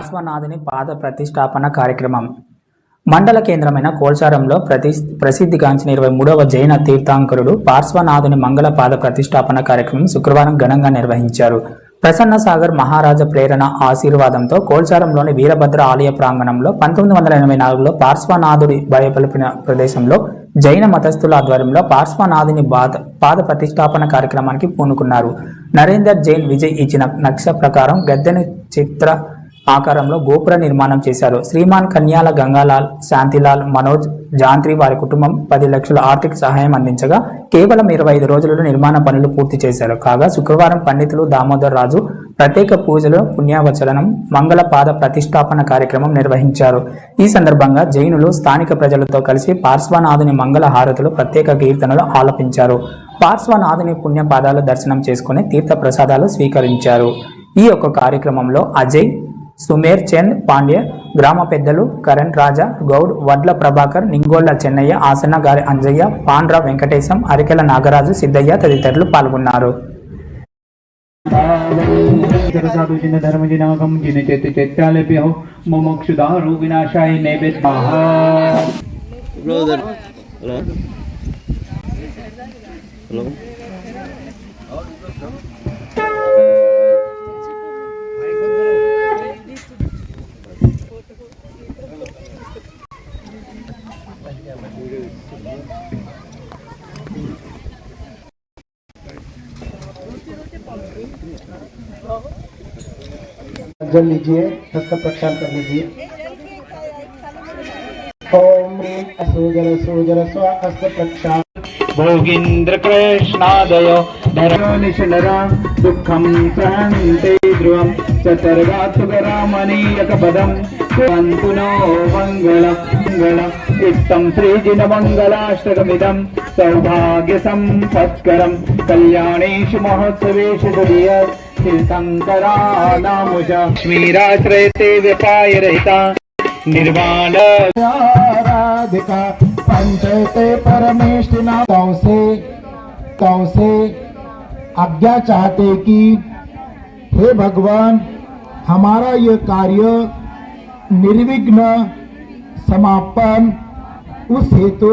పార్శ్వనాథుని పాద ప్రతిష్టాపన కార్యక్రమం. మండల కేంద్రమైన కోల్చారంలో ప్రతి ప్రసిద్ధిగాంచిన ఇరవై మూడవ జైన తీర్థాంకరుడు పార్శ్వనాథుని మంగళ పాద ప్రతిష్టాపన కార్యక్రమం శుక్రవారం ఘనంగా నిర్వహించారు. ప్రసన్న సాగర్ మహారాజ ప్రేరణ ఆశీర్వాదంతో కోల్చారంలోని వీరభద్ర ఆలయ ప్రాంగణంలో పంతొమ్మిది వందల ఎనభై నాలుగులో పార్శ్వనాథుడి భయపలిపిన ప్రదేశంలో జైన మతస్థుల ఆధ్వర్యంలో పార్శ్వనాథుని బాధ పాద ప్రతిష్టాపన కార్యక్రమానికి పూనుకున్నారు. నరేందర్ జైన్ విజయ్ ఇచ్చిన నక్ష ప్రకారం గద్దెని చిత్ర ఆకారంలో గోపుర నిర్మాణం చేశారు. శ్రీమాన్ కన్యాల గంగాలాల్ శాంతిలాల్ మనోజ్ జాంత్రి వారి కుటుంబం పది లక్షల ఆర్థిక సహాయం అందించగా కేవలం ఇరవై ఐదు రోజులలో నిర్మాణ పనులు పూర్తి చేశారు. కాగా శుక్రవారం పండితులు దామోదర్ రాజు ప్రత్యేక పూజలు పుణ్యావచలనం మంగళ పాద ప్రతిష్టాపన కార్యక్రమం నిర్వహించారు. ఈ సందర్భంగా జైనులు స్థానిక ప్రజలతో కలిసి పార్శ్వనాథుని మంగళ హారతులు ప్రత్యేక కీర్తనలు ఆలపించారు. పార్శ్వనాథుని పుణ్యపాదాలు దర్శనం చేసుకుని తీర్థ ప్రసాదాలు స్వీకరించారు. ఈ యొక్క కార్యక్రమంలో అజయ్ సుమేర్ చంద్ పాండ్య గ్రామ పెద్దలు కరణ్ రాజా గౌడ్ వడ్ల ప్రభాకర్ నింగోళ్ళ చెన్నయ్య ఆసన గారి అంజయ్య పాండ్ర వెంకటేశం అరికెల నాగరాజు సిద్ధయ్య తదితరులు పాల్గొన్నారు. Hello. जल लीजिए हस्त प्रक्षाल कर लीजिए ओम ह्रीं असुजर सुजर स्व हस्त प्रक्षाल भोगीन्द्र कृष्णादयो धरणिशनरा दुःखं सहन्ते ध्रुवं चतर्गात्मरामणीयकपदं कुर्वन्तु नो मङ्गल मङ्गल इत्थं श्रीजिनमङ्गलाष्टकमिदं सौभाग्यसम्पत्करं कल्याणेषु महोत्सवेषु तुर्य तीर्थङ्करानामुष लक्ष्मीराश्रयते व्यपायरहिता निर्वाण। राधिका पंचयते परमेष्टिना कौसे कौसे आज्ञा चाहते कि हे भगवान हमारा ये कार्य निर्विघ्न समापन उस हेतु